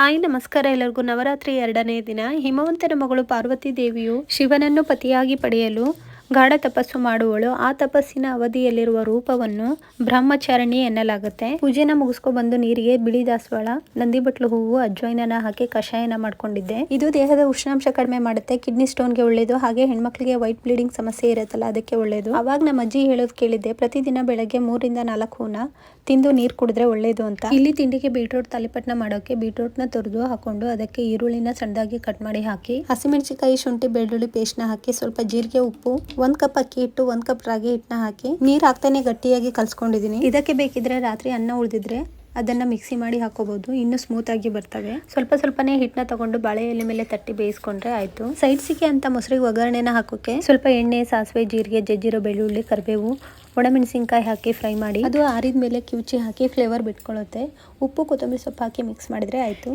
Hi ನಮಸ್ಕಾರ ಎಲ್ಲರಿಗೂ. ನವರಾತ್ರಿ ಎರಡನೇ ದಿನ. ಹಿಮವಂತನ ಮಗಳು ಪಾರ್ವತಿ ದೇವಿಯು ಶಿವನನ್ನು ಪತಿಯಾಗಿ ಪಡೆಯಲು ಗಾಢ ತಪಸ್ಸು ಮಾಡುವಳು. ಆ ತಪಸ್ಸಿನ ಅವಧಿಯಲ್ಲಿರುವ ರೂಪವನ್ನು ಬ್ರಹ್ಮಚಾರಣಿ ಎನ್ನಲಾಗುತ್ತೆ. ಪೂಜೆನ ಮುಗಿಸ್ಕೊ ಬಂದು ನೀರಿಗೆ ಬಿಳಿ ದಾಸವಾಳ ನಂದಿ ಬಟ್ಲು ಹೂವು ಅಜ್ವೈನನ ಹಾಕಿ ಕಷಾಯನ ಮಾಡ್ಕೊಂಡಿದ್ದೆ. ಇದು ದೇಹದ ಉಷ್ಣಾಂಶ ಕಡಿಮೆ ಮಾಡುತ್ತೆ. ಕಿಡ್ನಿ ಸ್ಟೋನ್ಗೆ ಒಳ್ಳೇದು. ಹಾಗೆ ಹೆಣ್ಮಕ್ಳಿಗೆ ವೈಟ್ ಬ್ಲೀಡಿಂಗ್ ಸಮಸ್ಯೆ ಇರುತ್ತಲ್ಲ, ಅದಕ್ಕೆ ಒಳ್ಳೇದು. ಅವಾಗ ನಮ್ಮ ಅಜ್ಜಿ ಹೇಳೋದು ಕೇಳಿದ್ದೆ, ಪ್ರತಿದಿನ ಬೆಳಗ್ಗೆ ಮೂರಿಂದ ನಾಲ್ಕು ಹೂನ ತಿಂದು ನೀರು ಕುಡಿದ್ರೆ ಒಳ್ಳೇದು ಅಂತ. ಇಲ್ಲಿ ತಿಂಡಿಗೆ ಬೀಟ್ರೂಟ್, ತಾಲಿಪಟ್ನ ಮಾಡೋಕೆ ಬೀಟ್ರೂಟ್ನ ತುರಿದು ಹಾಕೊಂಡು ಅದಕ್ಕೆ ಈರುಳ್ಳಿನ ಸಣ್ಣದಾಗಿ ಕಟ್ ಮಾಡಿ ಹಾಕಿ, ಹಸಿಮೆಣಸಿನಕಾಯಿ ಶುಂಠಿ ಬೆಳ್ಳುಳ್ಳಿ ಪೇಸ್ಟ್ನ ಹಾಕಿ ಸ್ವಲ್ಪ ಜೀರಿಗೆ, ಉಪ್ಪು ಒಂದ್ ಕಪ್ ಅಕ್ಕಿ ಹಿಟ್ಟು ಒಂದ್ ಕಪ್ ರಾಗಿ ಹಿಟ್ಟನ್ನ ಹಾಕಿ ನೀರ್ ಹಾಕ್ತಾನೆ ಗಟ್ಟಿಯಾಗಿ ಕಲ್ಸ್ಕೊಂಡಿದೀನಿ. ಇದಕ್ಕೆ ಬೇಕಿದ್ರೆ ರಾತ್ರಿ ಅನ್ನ ಉಳಿದಿದ್ರೆ ಅದನ್ನ ಮಿಕ್ಸಿ ಮಾಡಿ ಹಾಕೋಬಹುದು ಇನ್ನು ಸ್ಮೂತ್ ಆಗಿ ಬರ್ತವೆ. ಸ್ವಲ್ಪ ಸ್ವಲ್ಪನೇ ಹಿಟ್ಟನ್ನ ತಗೊಂಡು ಬಾಳೆ ಎಲೆ ಮೇಲೆ ತಟ್ಟಿ ಬೇಯಿಸ್ಕೊಂಡ್ರೆ ಆಯ್ತು. ಸೈಡ್ಸಿಗೆ ಅಂತ ಮೊಸರಿಗೆ ಒಗ್ಗರಣೆನ ಹಾಕೋಕೆ ಸ್ವಲ್ಪ ಎಣ್ಣೆ ಸಾಸಿವೆ ಜೀರಿಗೆ ಜಜ್ಜಿರೋ ಬೆಳ್ಳುಳ್ಳಿ ಕರಿಬೇವು ಒಣಮೆಣಸಿನ್ಕಾಯಿ ಹಾಕಿ ಫ್ರೈ ಮಾಡಿ. ಅದು ಆರಿದ ಮೇಲೆ ಕಿವುಚಿ ಹಾಕಿ ಫ್ಲೇವರ್ ಬಿಟ್ಕೊಳ್ಳುತ್ತೆ ಉಪ್ಪು ಕೊತ್ತಂಬರಿ ಸೊಪ್ಪು ಹಾಕಿ ಮಿಕ್ಸ್ ಮಾಡಿದ್ರೆ ಆಯ್ತು.